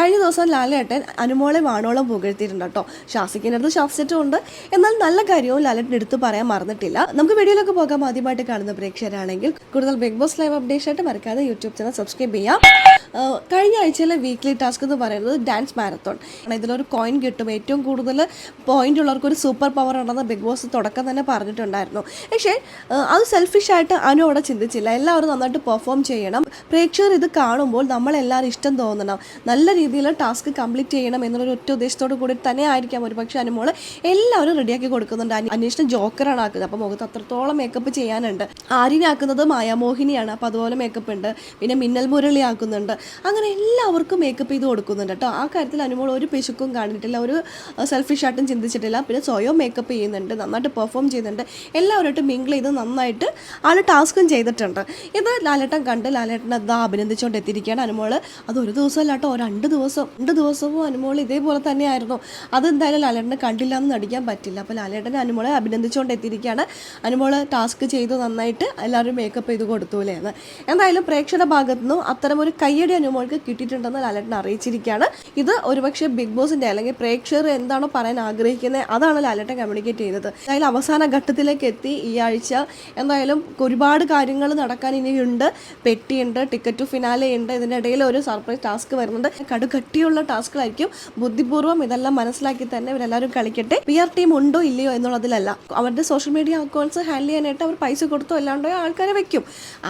കഴിഞ്ഞ ദിവസം ലാലേട്ടൻ അനുമോളെ വാണോളം പുകഴ്ത്തിയിട്ടുണ്ട് കേട്ടോ. ശാസിക്കിന്റെ അടുത്ത് ഉണ്ട്. എന്നാൽ നല്ല കാര്യവും ലാലേട്ടൻ എടുത്തു പറയാൻ മറന്നിട്ടില്ല. നമുക്ക് വീഡിയോയിലൊക്കെ പോകാം. ആദ്യമായിട്ട് കാണുന്ന പ്രേക്ഷകരാണെങ്കിൽ കൂടുതൽ ബിഗ് ബോസ് ലൈവ് അപ്ഡേഷൻ ആയിട്ട് മറക്കാതെ യൂട്യൂബ് ചാനൽ സബ്സ്ക്രൈബ് ചെയ്യാം. കഴിഞ്ഞ ആഴ്ചയിലെ വീക്ക്ലി ടാസ്ക് എന്ന് പറയുന്നത് ഡാൻസ് മാരത്തോൺ ഇതിലൊരു കോയിൻ കിട്ടും. ഏറ്റവും കൂടുതൽ പോയിന്റ് ഉള്ളവർക്ക് ഒരു സൂപ്പർ പവർ ഉണ്ടെന്ന് ബിഗ് ബോസ് തുടക്കം തന്നെ പറഞ്ഞിട്ടുണ്ടായിരുന്നു. പക്ഷേ അത് സെൽഫിഷായിട്ട് അനു അവിടെ ചിന്തിച്ചില്ല. എല്ലാവരും നന്നായിട്ട് പെർഫോം ചെയ്യണം. പ്രേക്ഷകർ ഇത് കാണുമ്പോൾ നമ്മളെല്ലാവരും ഇഷ്ടം തോന്നണം. നല്ല രീതിയിൽ ടാസ്ക് കംപ്ലീറ്റ് ചെയ്യണം എന്നുള്ളൊരു ഒറ്റ ഉദ്ദേശത്തോട് കൂടി തന്നെ ആയിരിക്കാം ഒരു പക്ഷേ അനുമോൾ എല്ലാവരും റെഡിയാക്കി കൊടുക്കുന്നുണ്ട്. അനി- അന്വേഷണം ജോക്കറാണ് ആക്കുന്നത്. അപ്പോൾ മുഖത്ത് അത്രത്തോളം മേക്കപ്പ് ചെയ്യാനുണ്ട്. ആര്യനാക്കുന്നത് മായാമോഹിനിയാണ്. അപ്പോൾ അതുപോലെ മേക്കപ്പ് ഉണ്ട്. പിന്നെ മിന്നൽ മുരളി ആക്കുന്നുണ്ട്. അങ്ങനെ എല്ലാവർക്കും മേക്കപ്പ് ചെയ്ത് കൊടുക്കുന്നുണ്ട് കേട്ടോ. ആ കാര്യത്തിൽ അനുമോൾ ഒരു പിശുക്കും കാണിട്ടില്ല ഒരു സെൽഫിഷ് ആയിട്ടും ചിന്തിച്ചിട്ടില്ല. പിന്നെ സ്വയം മേക്കപ്പ് ചെയ്യുന്നുണ്ട് നന്നായിട്ട് പെർഫോം ചെയ്യുന്നുണ്ട്. എല്ലാവരുമായിട്ട് മിങ്കിൾ ചെയ്ത് നന്നായിട്ട് ആൾ ടാസ്കും ചെയ്തിട്ടുണ്ട്. ഇത് ലാലേട്ടൻ കണ്ട് ലാലേട്ടൻ അതാ അഭിനന്ദിച്ചുകൊണ്ട് എത്തിയിരിക്കുകയാണ് അനുമോൾ അത് ഒരു ദിവസമല്ല കേട്ടോ രണ്ട് ദിവസം രണ്ട് ദിവസവും അനുമോൾ ഇതേപോലെ തന്നെയായിരുന്നു. അതെന്തായാലും ലാലേട്ടനെ കണ്ടില്ല എന്ന് നടിക്കാൻ പറ്റില്ല. അപ്പോൾ ലാലേട്ടൻ അനുമോളെ അഭിനന്ദിച്ചുകൊണ്ട് എത്തിയിരിക്കുകയാണ് അനുമോൾ ടാസ്ക് ചെയ്ത് നന്നായിട്ട് എല്ലാവരും മേക്കപ്പ് ചെയ്ത് കൊടുത്തൂലേ എന്ന്. എന്തായാലും പ്രേക്ഷക ഭാഗത്തു നിന്നും അത്തരം ഒരു കയ്യടി അനുമോൾക്ക് കിട്ടിയിട്ടുണ്ടെന്ന് ലാലേട്ടൻ അറിയിച്ചിരിക്കുകയാണ്. ഇത് ഒരുപക്ഷെ ബിഗ് ബോസിന്റെ അല്ലെങ്കിൽ പ്രേക്ഷകർ എന്താണോ പറയാൻ ആഗ്രഹിക്കുന്നത് അതാണ് ലാലേട്ടൻ കമ്മ്യൂണിക്കേറ്റ് ചെയ്തത്. അതായത് അവസാന ഘട്ടത്തിലേക്ക് എത്തി ഈ ആഴ്ച. എന്തായാലും ഒരുപാട് കാര്യങ്ങൾ നടക്കാൻ ഇനിയുണ്ട്. പെട്ടിയുണ്ട് ടിക്കറ്റ് ടു ഫിനാലെ ഉണ്ട്. ഇതിന്റെ ഇടയിൽ ഒരു സർപ്രൈസ് ടാസ്ക് വരുന്നുണ്ട്. കടുകട്ടിയുള്ള ടാസ്കുകളായിരിക്കും ബുദ്ധിപൂർവം ഇതെല്ലാം മനസ്സിലാക്കി തന്നെ ഇവരെല്ലാവരും കളിക്കട്ടെ. പി ആർ ടീം ഉണ്ടോ ഇല്ലയോ എന്നുള്ളതിലല്ല. അവരുടെ സോഷ്യൽ മീഡിയ അക്കൗണ്ട്സ് ഹാൻഡിൽ ചെയ്യാനായിട്ട് അവർ പൈസ കൊടുത്തോ അല്ലാണ്ടോ ആൾക്കാരെ വെക്കും.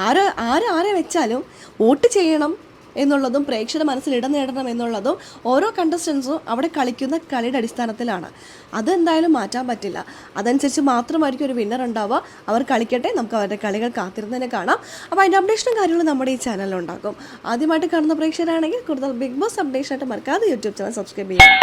ആര് ആര് ആരെ വെച്ചാലും വോട്ട് ചെയ്യണം. എന്നുള്ളതും പ്രേക്ഷക മനസ്സിൽ ഇടം നേടണം എന്നുള്ളതും ഓരോ കണ്ടസ്റ്റൻസും അവിടെ കളിക്കുന്ന കളിയുടെ അടിസ്ഥാനത്തിലാണ്. അതെന്തായാലും മാറ്റാൻ പറ്റില്ല. അതനുസരിച്ച് മാത്രമായിരിക്കും ഒരു വിന്നർ ഉണ്ടാവുക. അവർ കളിക്കട്ടെ. നമുക്ക് അവരുടെ കളികൾ കാത്തിരുന്നതിനെ കാണാം. അപ്പോൾ അതിന്റെ അപ്ഡേഷനും കാര്യങ്ങളും നമ്മുടെ ഈ ചാനലിൽ ഉണ്ടാകും. ആദ്യമായിട്ട് കാണുന്ന പ്രേക്ഷകരാണെങ്കിൽ കൂടുതൽ ബിഗ് ബോസ് അപ്ഡേഷൻ ആയിട്ട് മറക്കാതെ യൂട്യൂബ് ചാനൽ സബ്സ്ക്രൈബ് ചെയ്യാം